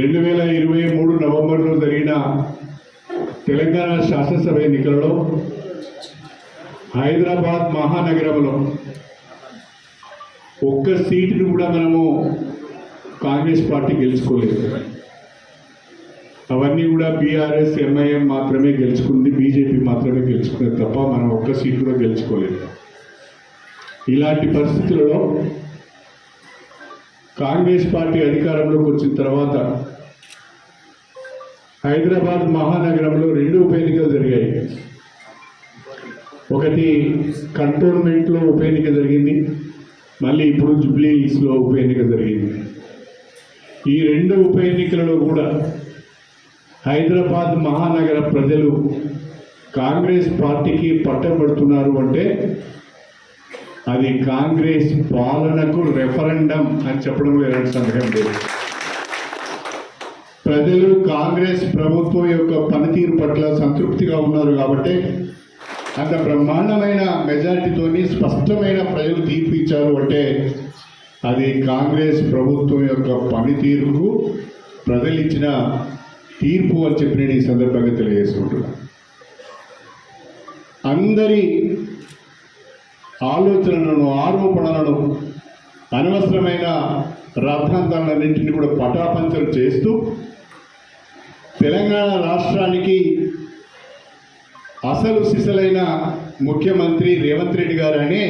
రెండు వేల ఇరవై మూడు నవంబర్లో జరిగిన తెలంగాణ శాసనసభ ఎన్నికలలో హైదరాబాద్ మహానగరంలో ఒక్క సీటును కూడా మనము కాంగ్రెస్ పార్టీ గెలుచుకోలేదు. అవన్నీ కూడా బీఆర్ఎస్ ఎంఐఎం మాత్రమే గెలుచుకుంది బీజేపీ మాత్రమే గెలుచుకున్నది తప్ప మనం ఒక్క సీటు కూడా గెలుచుకోలేదు. ఇలాంటి పరిస్థితులలో కాంగ్రెస్ పార్టీ అధికారంలోకి వచ్చిన తర్వాత హైదరాబాద్ మహానగరంలో రెండు ఉప ఎన్నికలు జరిగాయి. ఒకటి కంటోన్మెంట్లో ఉప ఎన్నిక జరిగింది. మళ్ళీ ఇప్పుడు జుబ్లీస్లో ఉప ఎన్నిక జరిగింది. ఈ రెండు ఉప ఎన్నికలలో కూడా హైదరాబాద్ మహానగర ప్రజలు కాంగ్రెస్ పార్టీకి పట్టబడుతున్నారు అంటే అది కాంగ్రెస్ పాలనకు రెఫరెండం అని చెప్పడం ఎలాంటి సందేహం లేదు. ప్రజలు కాంగ్రెస్ ప్రభుత్వం యొక్క పనితీరు పట్ల సంతృప్తిగా ఉన్నారు కాబట్టి అంత బ్రహ్మాండమైన మెజారిటీతోని స్పష్టమైన ప్రజలు తీర్పు ఇచ్చారు అంటే అది కాంగ్రెస్ ప్రభుత్వం యొక్క పనితీరుకు ప్రజలు ఇచ్చిన తీర్పు అని చెప్పి నేను ఈ సందర్భంగా తెలియజేసుకుంటున్నాను అందరి ఆలోచనలను ఆరోపణలను అనవసరమైన రాద్ధాంతాలన్నింటినీ కూడా పటాపంచలు చేస్తూ తెలంగాణ రాష్ట్రానికి అసలు సిసలైన ముఖ్యమంత్రి రేవంత్ రెడ్డి గారనే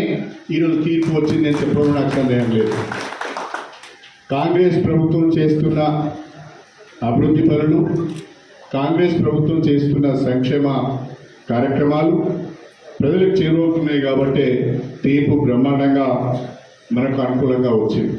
ఈరోజు తీర్పు వచ్చింది అని చెప్పడం నాకు సందేహం లేదు. కాంగ్రెస్ ప్రభుత్వం చేస్తున్న అభివృద్ధి పనులు కాంగ్రెస్ ప్రభుత్వం చేస్తున్న సంక్షేమ కార్యక్రమాలు ప్రజలకు చేరువవుతున్నాయి కాబట్టి తీర్పు బ్రహ్మాండంగా మనకు అనుకూలంగా వచ్చింది.